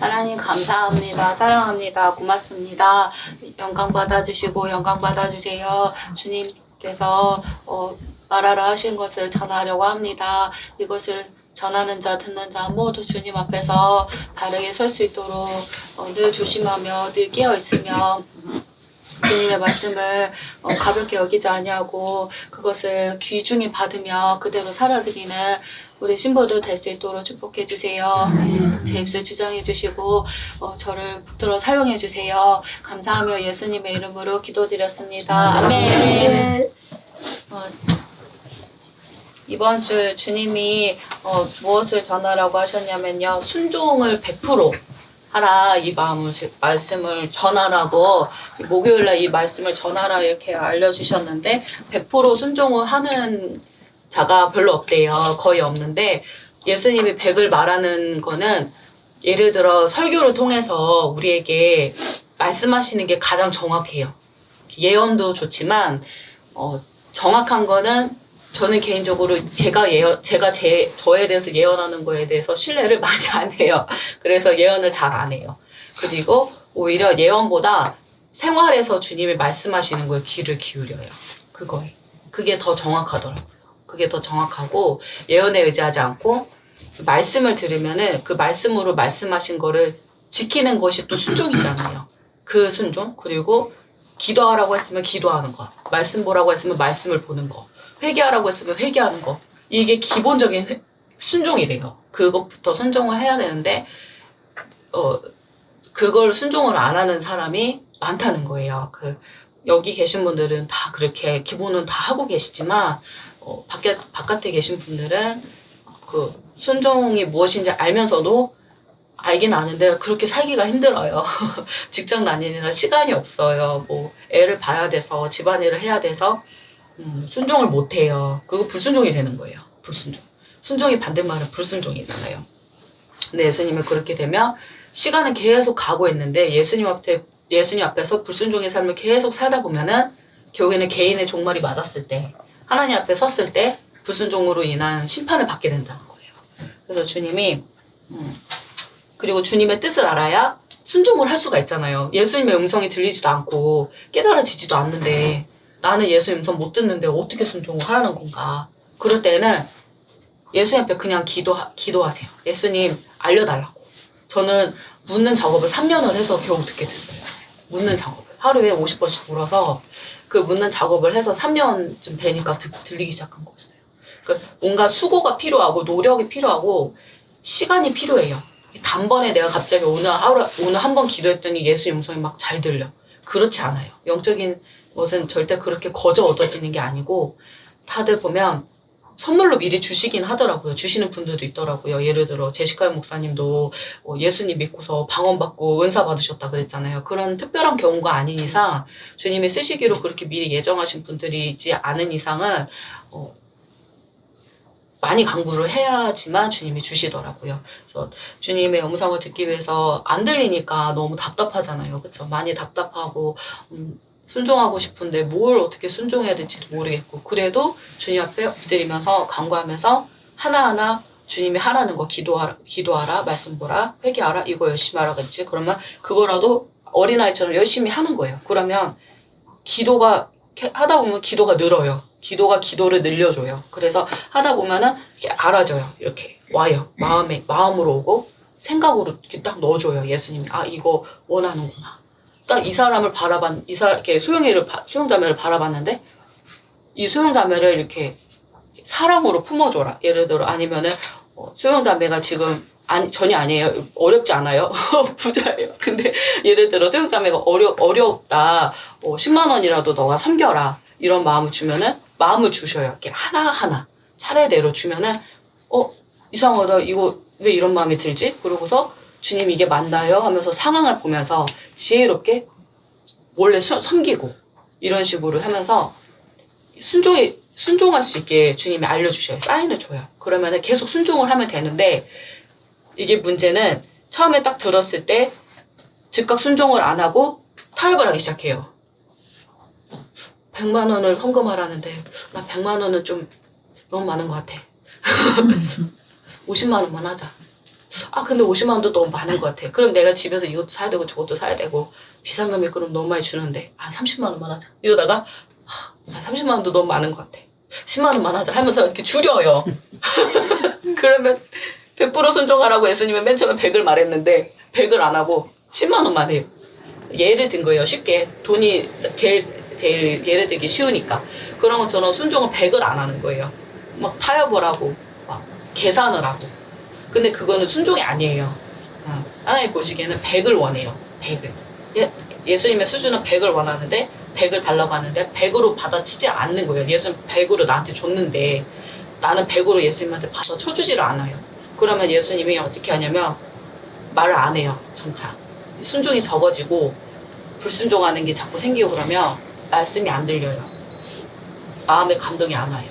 하나님 감사합니다. 사랑합니다. 고맙습니다. 영광 받아주시고 영광 받아주세요. 주님께서 어, 말하라 하신 것을 전하려고 합니다. 이것을 전하는 자 듣는 자 모두 주님 앞에서 바르게 설 수 있도록 어, 늘 조심하며 늘 깨어 있으며 주님의 말씀을 어, 가볍게 여기지 아니하고 그것을 귀중히 받으며 그대로 살아드리는 우리 신부들 될수 있도록 축복해 주세요. 제 입술 주장해 주시고 어, 저를 붙들어 사용해 주세요. 감사하며 예수님의 이름으로 기도드렸습니다. 아멘. 어, 이번 주 주님이 어, 무엇을 전하라고 하셨냐면요. 순종을 100% 하라 이 마음을 말씀을 전하라고 목요일날 이 말씀을 전하라 이렇게 알려주셨는데 100% 순종을 하는 자가 별로 없대요. 거의 없는데 예수님이 100을 말하는 거는 예를 들어 설교를 통해서 우리에게 말씀하시는 게 가장 정확해요. 예언도 좋지만 어, 정확한 거는 저는 개인적으로 제가 예언 제가 제 저에 대해서 예언하는 거에 대해서 신뢰를 많이 안 해요. 그래서 예언을 잘 안 해요. 그리고 오히려 예언보다 생활에서 주님이 말씀하시는 거에 귀를 기울여요. 그거에 그게 더 정확하더라고요. 그게 더 정확하고 예언에 의지하지 않고 말씀을 들으면은 그 말씀으로 말씀하신 거를 지키는 것이 또 순종이잖아요. 그 순종 그리고 기도하라고 했으면 기도하는 거, 말씀 보라고 했으면 말씀을 보는 거, 회개하라고 했으면 회개하는 거. 이게 기본적인 회- 순종이래요. 그것부터 순종을 해야 되는데 어 그걸 순종을 안 하는 사람이 많다는 거예요. 그 여기 계신 분들은 다 그렇게 기본은 다 하고 계시지만 어, 밖에 바깥에 계신 분들은 그 순종이 무엇인지 알면서도 알긴 아는데 그렇게 살기가 힘들어요. 직장 다니느라 시간이 없어요. 뭐 애를 봐야 돼서 집안일을 해야 돼서 음, 순종을 못 해요. 그거 불순종이 되는 거예요. 불순종. 순종이 반대말은 불순종이잖아요. 근데 예수님은 그렇게 되면 시간은 계속 가고 있는데 예수님 앞에 예수님 앞에서 불순종의 삶을 계속 살다 보면은 결국에는 개인의 종말이 맞았을 때 하나님 앞에 섰을 때 불순종으로 인한 심판을 받게 된다는 거예요. 그래서 주님이 음, 그리고 주님의 뜻을 알아야 순종을 할 수가 있잖아요. 예수님의 음성이 들리지도 않고 깨달아지지도 않는데 나는 예수님 음성 못 듣는데 어떻게 순종을 하라는 건가? 그럴 때는 예수님 앞에 그냥 기도 기도하세요. 예수님 알려달라고. 저는 묻는 작업을 3년을 해서 겨우 듣게 됐어요. 묻는 작업을 하루에 50번씩 물어서 그 묻는 작업을 해서 3년쯤 되니까 들, 들리기 시작한 거였어요. 그러니까 뭔가 수고가 필요하고 노력이 필요하고 시간이 필요해요. 단번에 내가 갑자기 오늘 하루 오늘 한 번 기도했더니 예수 음성이 막 잘 들려. 그렇지 않아요. 영적인 것은 절대 그렇게 거저 얻어지는 게 아니고 다들 보면 선물로 미리 주시긴 하더라고요. 주시는 분들도 있더라고요. 예를 들어 제시카 목사님도 어, 예수님 믿고서 방언 받고 은사 받으셨다 그랬잖아요. 그런 특별한 경우가 아닌 이상 주님이 쓰시기로 그렇게 미리 예정하신 분들이지 않은 이상은 어, 많이 강구를 해야지만 주님이 주시더라고요. 그래서 주님의 음성을 듣기 위해서 안 들리니까 너무 답답하잖아요. 그렇죠? 많이 답답하고 음, 순종하고 싶은데 뭘 어떻게 순종해야 될지도 모르겠고 그래도 주님 앞에 엎드리면서 간구하면서 하나하나 주님이 하라는 거 기도하라, 기도하라, 말씀 보라, 회개하라, 이거 열심히 하라겠지. 그러면 그거라도 어린아이처럼 열심히 하는 거예요. 그러면 기도가 하다 보면 기도가 늘어요. 기도가 기도를 늘려줘요. 그래서 하다 보면은 이렇게 알아져요. 이렇게 와요. 마음에 마음으로 오고 생각으로 이렇게 딱 넣어줘요. 예수님이 아 이거 원하는구나. 딱 이 사람을 바라봤 이 사람 이렇게 소영이를 바- 소영자매를 바라봤는데 이 소영자매를 이렇게 사랑으로 품어줘라. 예를 들어 아니면은 어, 소영자매가 지금 아니 전혀 아니에요. 어렵지 않아요. 부자예요. 근데 예를 들어 소영자매가 어려 어렵다. 어, 10만 원이라도 너가 섬겨라. 이런 마음을 주면은 마음을 주셔요. 이렇게 하나 하나 차례대로 주면은 어 이상하다. 이거 왜 이런 마음이 들지? 그러고서 주님 이게 맞나요? 하면서 상황을 보면서 지혜롭게 몰래 수- 섬기고 이런 식으로 하면서 순종이 순종할 수 있게 주님이 알려주셔요. 사인을 줘요. 그러면은 계속 순종을 하면 되는데 이게 문제는 처음에 딱 들었을 때 즉각 순종을 안 하고 타협을 하기 시작해요. 100만 원을 헌금하라는데 나 100만 원은 좀 너무 많은 것 같아. 50만 원만 하자. 아 근데 50만 원도 너무 많은 것 같아. 그럼 내가 집에서 이것도 사야 되고 저것도 사야 되고 비상금이 그럼 너무 많이 주는데 아 30만 원만 하자. 이러다가 아, 30만 원도 너무 많은 것 같아. 10만 원만 하자 하면서 이렇게 줄여요. 그러면 100% 순종하라고 예수님은 맨 처음에 100을 말했는데 100을 안 하고 10만 원만 해요. 예를 든 거예요. 쉽게 돈이 제일 제일 예를 들기 쉬우니까 그런 것처럼 순종을 100을 안 하는 거예요. 막 타협을 하고 막 계산을 하고 근데 그거는 순종이 아니에요. 어, 하나님 보시기에는 100을 원해요. 100을. 예, 예수님의 수준은 100을 원하는데 100을 달라고 하는데 100으로 받아치지 않는 거예요. 예수님 100으로 나한테 줬는데 나는 100으로 예수님한테 받아 쳐주지를 않아요. 그러면 예수님이 어떻게 하냐면 말을 안 해요. 점차. 순종이 적어지고 불순종하는 게 자꾸 생기고 그러면 말씀이 안 들려요. 마음에 감동이 안 와요.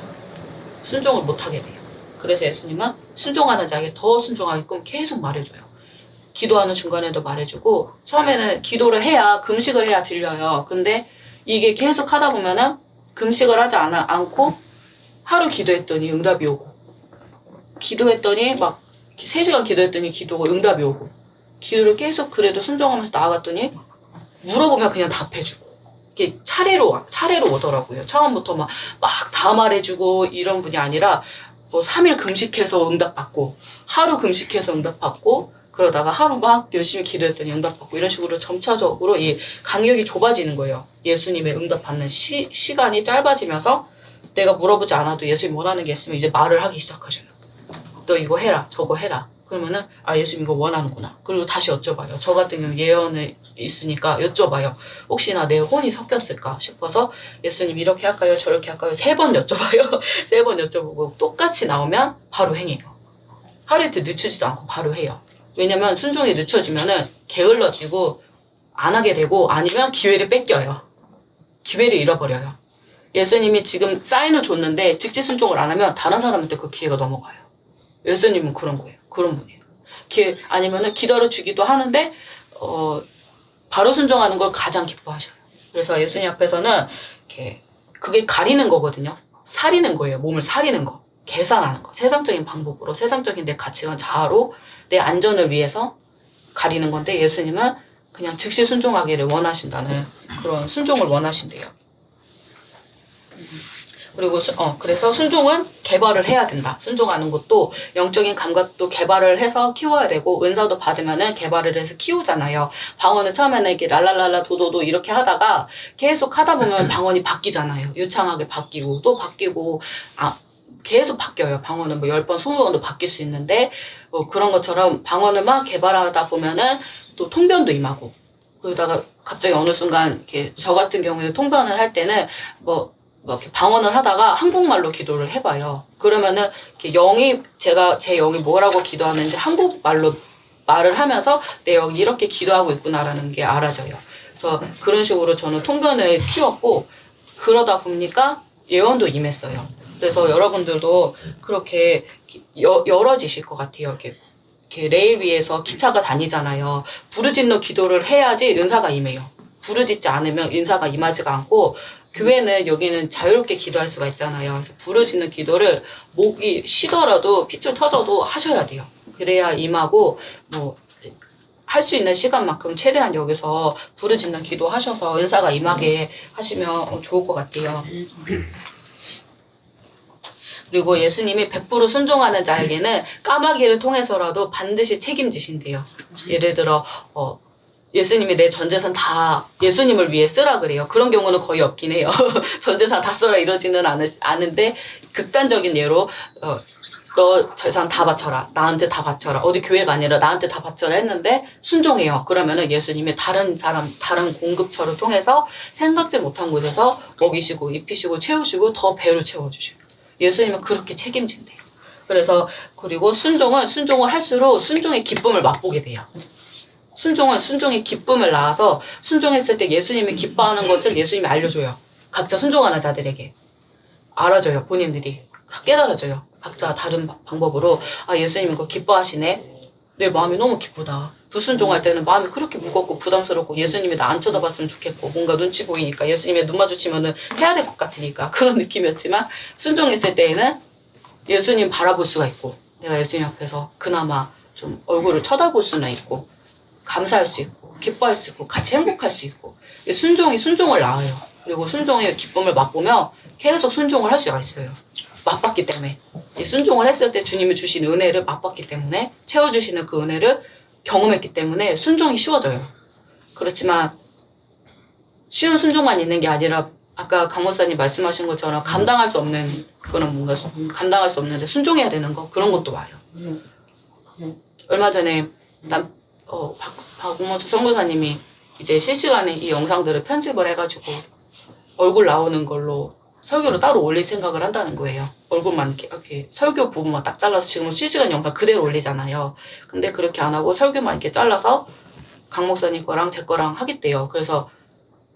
순종을 못 하게 돼요. 그래서 예수님은 순종하는 자에게 더 순종하게끔 계속 말해줘요. 기도하는 중간에도 말해주고 처음에는 기도를 해야 금식을 해야 들려요. 근데 이게 계속 하다 보면은 금식을 하지 않아, 않고 하루 기도했더니 응답이 오고 기도했더니 막 3시간 기도했더니 기도가 응답이 오고 기도를 계속 그래도 순종하면서 나아갔더니 물어보면 그냥 답해주고 이게 차례로 차례로 오더라고요. 처음부터 막 막 다 말해주고 이런 분이 아니라 뭐 3일 금식해서 응답받고 하루 금식해서 응답받고 그러다가 하루 막 열심히 기도했더니 응답받고 이런 식으로 점차적으로 이 간격이 좁아지는 거예요. 예수님의 응답받는 시, 시간이 짧아지면서 내가 물어보지 않아도 예수님 원하는 게 있으면 이제 말을 하기 시작하셔요. 너 이거 해라, 저거 해라. 그러면은 아 예수님 이거 원하는구나. 그리고 다시 여쭤봐요. 저 같은 경우 예언을 있으니까 여쭤봐요. 혹시나 내 혼이 섞였을까 싶어서 예수님 이렇게 할까요? 저렇게 할까요? 세 번 여쭤봐요. 세 번 여쭤보고 똑같이 나오면 바로 행해요. 하루 이틀 늦추지도 않고 바로 해요. 왜냐면 순종이 늦춰지면은 게을러지고 안 하게 되고 아니면 기회를 뺏겨요. 기회를 잃어버려요. 예수님이 지금 사인을 줬는데 직지 순종을 안 하면 다른 사람한테 그 기회가 넘어가요. 예수님은 그런 거예요. 그런 분이에요. 기, 아니면은 기다려 주기도 하는데 어, 바로 순종하는 걸 가장 기뻐하셔요. 그래서 예수님 앞에서는 이렇게 그게 가리는 거거든요. 사리는 거예요. 몸을 사리는 거. 계산하는 거. 세상적인 방법으로 세상적인 내 가치관 자아로 내 안전을 위해서 가리는 건데 예수님은 그냥 즉시 순종하기를 원하신다는 그런 순종을 원하신대요. 그리고 수, 어 그래서 순종은 개발을 해야 된다. 순종하는 것도 영적인 감각도 개발을 해서 키워야 되고 은사도 받으면은 개발을 해서 키우잖아요. 방언은 처음에는 이렇게 랄랄랄라 도도도 이렇게 하다가 계속 하다 보면 방언이 바뀌잖아요. 유창하게 바뀌고 또 바뀌고 아 계속 바뀌어요. 방언은 뭐 10번, 20번도 바뀔 수 있는데 어, 그런 것처럼 방언을 막 개발하다 보면은 또 통변도 임하고 그러다가 갑자기 어느 순간 이렇게 저 같은 경우에는 통변을 할 때는 뭐, 뭐 이렇게 방언을 하다가 한국말로 기도를 해봐요. 그러면은 이렇게 영이 제가 제 영이 뭐라고 기도하는지 한국말로 말을 하면서 내 영이 이렇게 기도하고 있구나라는 게 알아져요. 그래서 그런 식으로 저는 통변을 키웠고 그러다 보니까 예언도 임했어요. 그래서 여러분들도 그렇게 여, 열어지실 것 같아요. 이렇게, 이렇게 레일 위에서 기차가 다니잖아요. 부르짖는 기도를 해야지 은사가 임해요. 부르짖지 않으면 은사가 임하지가 않고 교회는 여기는 자유롭게 기도할 수가 있잖아요. 부르짖는 기도를 목이 쉬더라도 핏줄 터져도 하셔야 돼요. 그래야 임하고 뭐 할 수 있는 시간만큼 최대한 여기서 부르짖는 기도 하셔서 은사가 임하게 하시면 어, 좋을 것 같아요. 그리고 예수님이 100% 순종하는 자에게는 까마귀를 통해서라도 반드시 책임지신대요. 예를 들어 어, 예수님이 내 전재산 다 예수님을 위해 쓰라 그래요. 그런 경우는 거의 없긴 해요. 전재산 다 써라 이러지는 않으, 않은데 극단적인 예로 어, 너 재산 다 바쳐라. 나한테 다 바쳐라. 어디 교회가 아니라 나한테 다 바쳐라 했는데 순종해요. 그러면은 예수님이 다른 사람, 다른 공급처를 통해서 생각지 못한 곳에서 먹이시고 입히시고 채우시고 더 배로 채워주시고 예수님은 그렇게 책임진대요. 그래서 그리고 순종은 순종을 할수록 순종의 기쁨을 맛보게 돼요. 순종은 순종의 기쁨을 낳아서 순종했을 때 예수님이 기뻐하는 것을 예수님이 알려줘요. 각자 순종하는 자들에게 알아줘요. 본인들이 다 깨달아져요. 각자 다른 바- 방법으로 아 예수님 이거 기뻐하시네. 내 마음이 너무 기쁘다. 불순종할 때는 마음이 그렇게 무겁고 부담스럽고 예수님이 나 안 쳐다봤으면 좋겠고 뭔가 눈치 보이니까 예수님의 눈 마주치면은 해야 될 것 같으니까 그런 느낌이었지만 순종했을 때에는 예수님 바라볼 수가 있고 내가 예수님 앞에서 그나마 좀 얼굴을 쳐다볼 수는 있고 감사할 수 있고 기뻐할 수 있고 같이 행복할 수 있고 이 순종이 순종을 낳아요. 그리고 순종의 기쁨을 맛보면 계속 순종을 할 수가 있어요. 맛봤기 때문에 이 순종을 했을 때 주님이 주신 은혜를 맛봤기 때문에 채워주시는 그 은혜를 경험했기 때문에 순종이 쉬워져요. 그렇지만 쉬운 순종만 있는 게 아니라 아까 강 목사님 말씀하신 것처럼 감당할 수 없는 그런 뭔가 수- 감당할 수 없는데 순종해야 되는 거 그런 것도 와요. 얼마 전에 남, 어, 박, 박문수 선교사님이 이제 실시간에 이 영상들을 편집을 해가지고 얼굴 나오는 걸로 설교를 따로 올릴 생각을 한다는 거예요. 얼굴만 이렇게, 이렇게 설교 부분만 딱 잘라서 지금 실시간 영상 그대로 올리잖아요. 근데 그렇게 안 하고 설교만 이렇게 잘라서 강 목사님 거랑 제 거랑 하겠대요. 그래서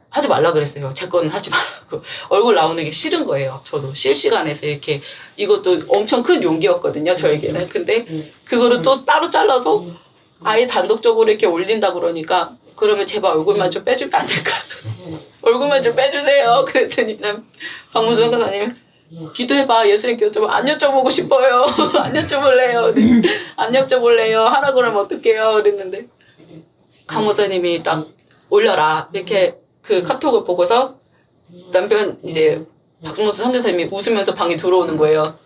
하지 말라 그랬어요. 제 거는 하지 말라고. 얼굴 나오는 게 싫은 거예요. 저도 실시간에서 이렇게 이것도 엄청 큰 용기였거든요. 저에게는. 근데 그거를 또 따로 잘라서 아예 단독적으로 이렇게 올린다 그러니까 그러면 제발 얼굴만 좀 빼주면 안 될까? 얼굴만 좀 빼주세요. 그랬더니 난 박문수 선교사님 기도해봐 예수님께 여쭤봐 안 여쭤보고 싶어요. 안 여쭤볼래요. 네. 안 여쭤볼래요. 하라 그러면 어떡해요. 그랬는데 강 목사님이 딱 올려라 이렇게 그 카톡을 보고서 남편 이제 박문수 선교사님이 웃으면서 방에 들어오는 거예요.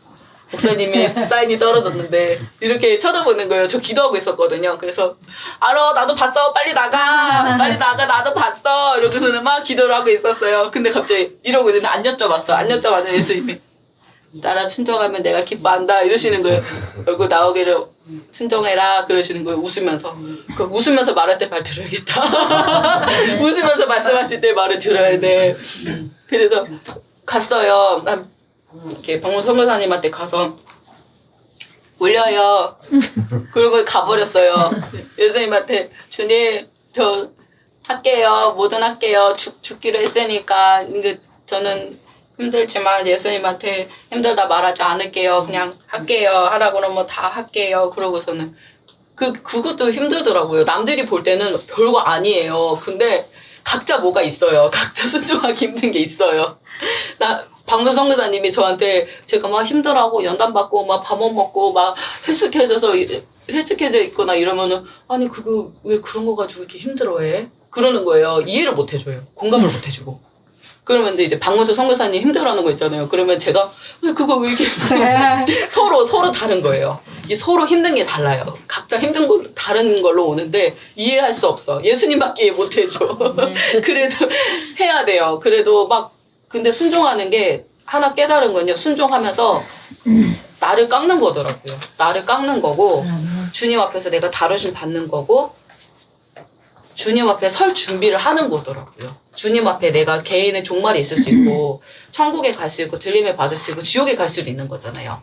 목사님이 사인이 떨어졌는데 이렇게 쳐다보는 거예요. 저 기도하고 있었거든요. 그래서 알아 나도 봤어 빨리 나가 빨리 나가 나도 봤어 이러고서는 막 기도를 하고 있었어요. 근데 갑자기 이러고 있는데 안 여쭤봤어. 안 여쭤봤는데 예수님이 나라 순종하면 내가 기뻐한다 이러시는 거예요. 얼굴 나오기를 순종해라 그러시는 거예요. 웃으면서 그 웃으면서 말할 때 말 들어야겠다. 웃으면서 말씀하실 때 말을 들어야 돼. 그래서 갔어요. 난 이렇게 방문 선교사님한테 가서 올려요. 그리고 가버렸어요. 예수님한테 주님 저 할게요. 뭐든 할게요. 죽, 죽기로 했으니까 저는 힘들지만 예수님한테 힘들다 말하지 않을게요. 그냥 할게요. 하라고 그러면 다 할게요. 그러고서는 그 그것도 힘들더라고요. 남들이 볼 때는 별거 아니에요. 근데 각자 뭐가 있어요. 각자 순종하기 힘든 게 있어요. 나 방금 선교사님이 저한테 제가 막 힘들어하고 연단 받고 막 밥 못 먹고 막 헬스케져서 이- 헬스케져 있거나 이러면은 아니 그거 왜 그런 거 가지고 이렇게 힘들어해? 그러는 거예요. 이해를 못 해줘요. 공감을 못 해주고. 그러면 이제 박문수 선교사님 힘들어하는 거 있잖아요. 그러면 제가 왜 그거 왜 이렇게 서로 서로 다른 거예요. 이 서로 힘든 게 달라요. 각자 힘든 걸 다른 걸로 오는데 이해할 수 없어. 예수님밖에 못 해줘. 그래도 해야 돼요. 그래도 막 근데 순종하는 게 하나 깨달은 건요. 순종하면서 나를 깎는 거더라고요. 나를 깎는 거고 주님 앞에서 내가 다루심 받는 거고 주님 앞에 설 준비를 하는 거더라고요. 주님 앞에 내가 개인의 종말이 있을 수 있고 천국에 갈 수 있고 들림을 받을 수 있고 지옥에 갈 수도 있는 거잖아요.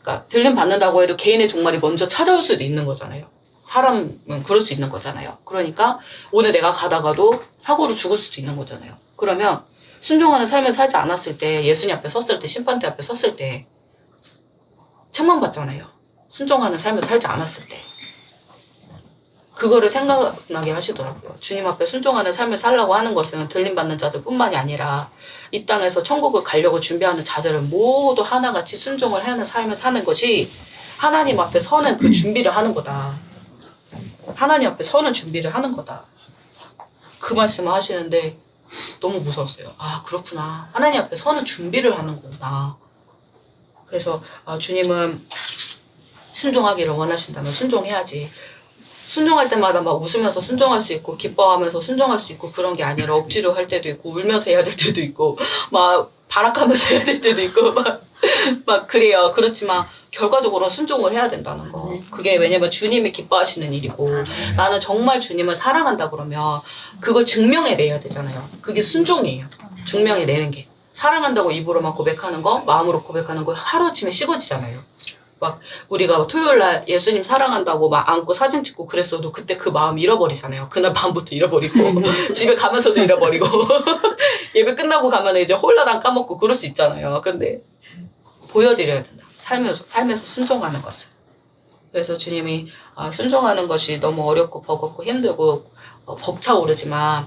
그러니까 들림 받는다고 해도 개인의 종말이 먼저 찾아올 수도 있는 거잖아요. 사람은 그럴 수 있는 거잖아요. 그러니까 오늘 내가 가다가도 사고로 죽을 수도 있는 거잖아요. 그러면 순종하는 삶을 살지 않았을 때 예수님 앞에 섰을 때 심판대 앞에 섰을 때 책망 받잖아요. 순종하는 삶을 살지 않았을 때. 그거를 생각나게 하시더라고요. 주님 앞에 순종하는 삶을 살라고 하는 것은 들림받는 자들뿐만이 아니라 이 땅에서 천국을 가려고 준비하는 자들은 모두 하나같이 순종을 하는 삶을 사는 것이 하나님 앞에 서는 그 준비를 하는 거다. 하나님 앞에 서는 준비를 하는 거다. 그 말씀을 하시는데 너무 무서웠어요. 아 그렇구나. 하나님 앞에 서는 준비를 하는 거구나. 그래서 아, 주님은 순종하기를 원하신다면 순종해야지. 순종할 때마다 막 웃으면서 순종할 수 있고 기뻐하면서 순종할 수 있고 그런 게 아니라 억지로 할 때도 있고 울면서 해야 될 때도 있고 막 발악하면서 해야 될 때도 있고 막, 막 그래요. 그렇지만 결과적으로 순종을 해야 된다는 거. 그게 왜냐면 주님이 기뻐하시는 일이고 나는 정말 주님을 사랑한다 그러면 그걸 증명해내야 되잖아요. 그게 순종이에요. 증명해내는 게. 사랑한다고 입으로만 고백하는 거, 마음으로 고백하는 거 하루아침에 식어지잖아요. 막 우리가 토요일 날 예수님 사랑한다고 막 안고 사진 찍고 그랬어도 그때 그 마음 잃어버리잖아요. 그날 밤부터 잃어버리고 집에 가면서도 잃어버리고 예배 끝나고 가면 이제 홀라당 까먹고 그럴 수 있잖아요. 근데 보여드려야 된 다. 살면서 살면서 순종하는 것을. 그래서 주님이 아, 순종하는 것이 너무 어렵고 버겁고 힘들고 어, 벅차오르지만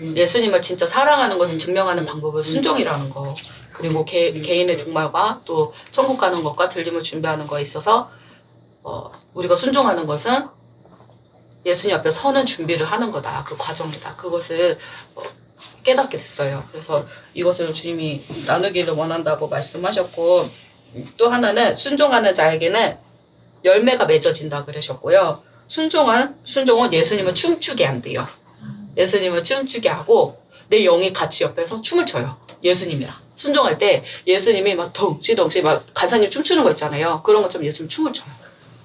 예수님을 진짜 사랑하는 것을 증명하는 방법은 순종이라는 거. 그리고 개, 개인의 종말과 또 천국 가는 것과 들림을 준비하는 거에 있어서 어, 우리가 순종하는 것은 예수님 앞에 서는 준비를 하는 거다. 그 과정이다. 그것을 어, 깨닫게 됐어요. 그래서 이것을 주님이 나누기를 원한다고 말씀하셨고 또 하나는 순종하는 자에게는 열매가 맺어진다 그러셨고요. 순종한 순종은 예수님을 춤추게 한대요. 예수님을 춤추게 하고 내 영이 같이 옆에서 춤을 춰요. 예수님이랑 순종할 때 예수님이 막 덩치덩치 막 간사님 춤추는 거 있잖아요. 그런 것처럼 예수님 춤을 춰요.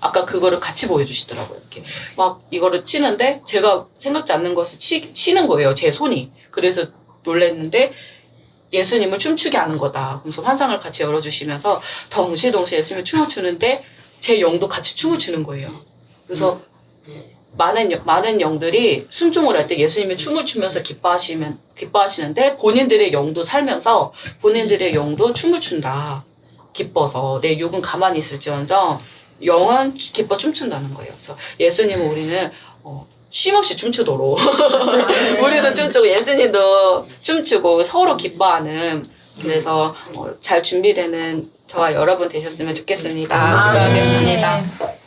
아까 그거를 같이 보여주시더라고요. 이렇게 막 이거를 치는데 제가 생각지 않는 것을 치, 치는 거예요. 제 손이. 그래서 놀랬는데 예수님을 춤추게 하는 거다. 그래서 환상을 같이 열어주시면서 덩시덩시 예수님이 춤을 추는데 제 영도 같이 춤을 추는 거예요. 그래서 많은 영- 많은 영들이 순종을 할 때 예수님이 춤을 추면서 기뻐하시면 기뻐하시는데 본인들의 영도 살면서 본인들의 영도 춤을 춘다. 기뻐서 내 육은 가만히 있을지언정 영은 기뻐 춤춘다는 거예요. 그래서 예수님은 우리는 어, 쉼없이 춤추도록 우리도 춤추고 예수님도 춤추고 서로 기뻐하는 그래서 어, 잘 준비되는 저와 여러분 되셨으면 좋겠습니다. 기도하겠습니다.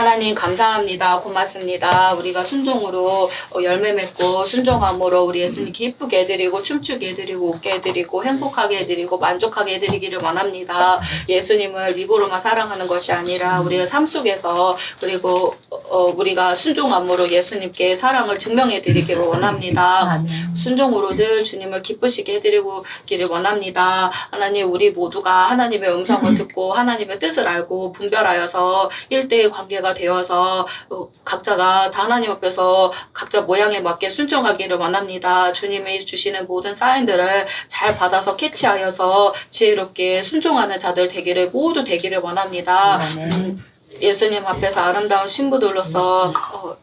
하나님 감사합니다. 고맙습니다. 우리가 순종으로 어, 열매 맺고 순종함으로 우리 예수님 기쁘게 해드리고 춤추게 해드리고 웃게 해드리고 행복하게 해드리고 만족하게 해드리기를 원합니다. 예수님을 입으로만 사랑하는 것이 아니라 우리의 삶 속에서 그리고 어, 우리가 순종함으로 예수님께 사랑을 증명해 드리기를 원합니다. 아멘. 순종으로 늘 주님을 기쁘시게 해드리기를 원합니다. 하나님 우리 모두가 하나님의 음성을 듣고 하나님의 뜻을 알고 분별하여서 일대의 관계가 되어서 어, 각자가 다 하나님 앞에서 각자 모양에 맞게 순종하기를 원합니다. 주님이 주시는 모든 사인들을 잘 받아서 캐치하여서 지혜롭게 순종하는 자들 되기를 모두 되기를 원합니다. 예수님 앞에서 아름다운 신부들로서 어,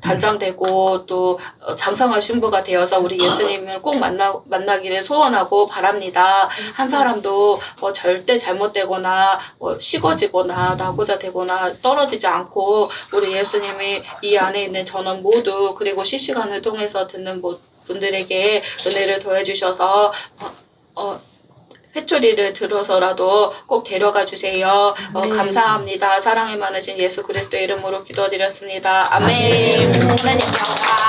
단장되고 또 어, 장성한 신부가 되어서 우리 예수님을 꼭 만나 만나기를 소원하고 바랍니다. 한 사람도 어, 절대 잘못되거나 어, 식어지거나 나고자 되거나 떨어지지 않고 우리 예수님이 이 안에 있는 전원 모두 그리고 실시간을 통해서 듣는 모- 분들에게 은혜를 더해주셔서 어, 어, 회초리를 들어서라도 꼭 데려가 주세요. 어, 감사합니다. 사랑이 많으신 예수 그리스도의 이름으로 기도드렸습니다. 아멘. 하나님 영광.